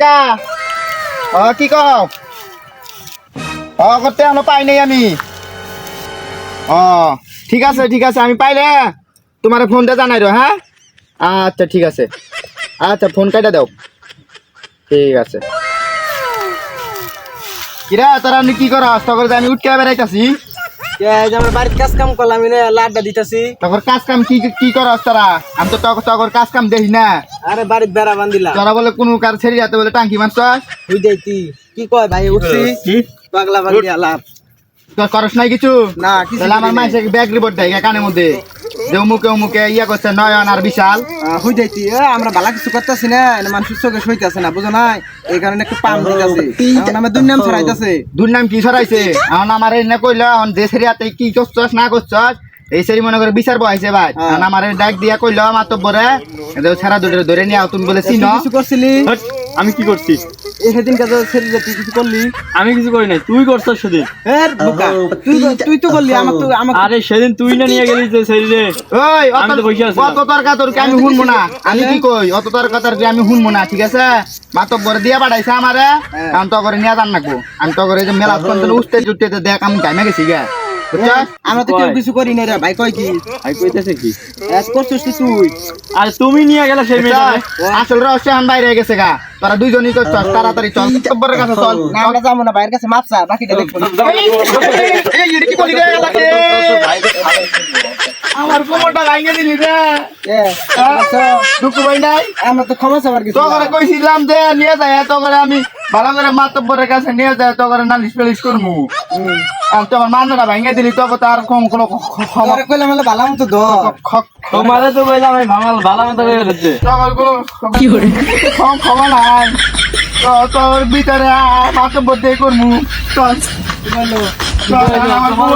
কাকা ও কি কও? ও করতে এখনও পাই নাই আমি। ও ঠিক আছে ঠিক আছে, আমি পাইলে তোমার ফোনটা জানাই রো হ্যাঁ আচ্ছা ঠিক আছে। আচ্ছা ফোন কাটা দাও। ঠিক আছে। কিরা, তোরা আপনি কি করস তখন আমি উঠকে বেড়াইতাছি। আমার বাড়ির কাজ কাম করলাম লাড্ডা দিতেছি। তখন কাজ কাম কি কি করস তারা? আমি তো তখন তখন কাজ কাম দেখি না। আরে বাড়ির বেড়া তোরা বলে কোন কার ছেড়ে যাতে বলে টাঙ্কি তুই কি কয় ভাই উঠছি? পাগলা বান্দি আলাপ তোর করস নাই কিছু? না কিছু আমার মাইসে ব্যাগ রিপোর্ট দেয় কানের মধ্যে। যে অমুকে অমুকে ইয়া করছে নয়ন আর বিশাল। হই যাইতি আমরা ভালো কিছু করতেছি না এনে মানুষের চোখে সইতাছে না বুঝো নাই? এই কারণে একটু পাম দিতেছে। আমার দুই নাম ছড়াইতেছে। দুর নাম কি সরাইছে এখন আমার এনে কইল এখন যে সেরিয়াতে কি করছস না করছস এই সেরি মনে করে বিচার বহাইছে ভাই। হ্যাঁ। আমার ডাক দিয়া কইল আমার তো বরে ছাড়া দুটো ধরে নিয়ে তুমি বলে চিনো। কিছু করছিলি? আমি কি করছি? সেদিন কাজ ছেড়ে তুই কিছু করলি? আমি কিছু করি নাই তুই করছিস সেদিন। তুই তুই তো করলি আমার তো আমার আরে সেদিন তুই না নিয়ে গেলি যে শরীরে ওই আমি তো বসে আছি। অত তর্কা তোরকে আমি শুনব না? আমি কি কই? অত তর্কা তোরকে আমি শুনব না ঠিক আছে? মাতব বরে দিয়া পাঠাইছে আমারে হ্যাঁ। আমি তো করে নিয়ে জান নাকবো আমি তো করে যে মেলা পর্যন্ত উঠতে উঠতে দেখ আমি গাইমে গেছি গা। আমরা তো কেউ কিছু করি না রে ভাই কয় কি? ভাই কইতেছে কি? করছিস তুই? আর তুমি নিয়ে গেলে সেই মেয়েটা? আসল রহস্য আমি বাইরে গেছে গা। তোরা দুইজনই কষ্ট তাড়াতাড়ি চল। কাছে চল। না আমরা যাব না বাইরের কাছে মাপসা বাকিটা দেখব না। এই, এটা কি বলি রে এলাকে? আমার কোমরটা ভাঙে দিলি রে। তো- দুঃখ ভাই নাই আমরা তো ক্ষমা চাবার কিছু তো করে কইছিলাম যে নিয়ে যায় তো করে আমি ভালো করে মাতব্বরের কাছে নিয়ে যায় তো করে নালিশ পেলিশ করব তোমার মান্নাটা ভেঙে দিলি তো তার কম কোনো তোরে কইলাম হলে ভালো মতো ধর। তোমারে তো বললাম আমি ভাঙাল ভালো মতো হয়ে গেছে। তোমার কোনো কম খবর নাই। তোর ভিতরে মাতব্বর দিয়ে করব চল আমার।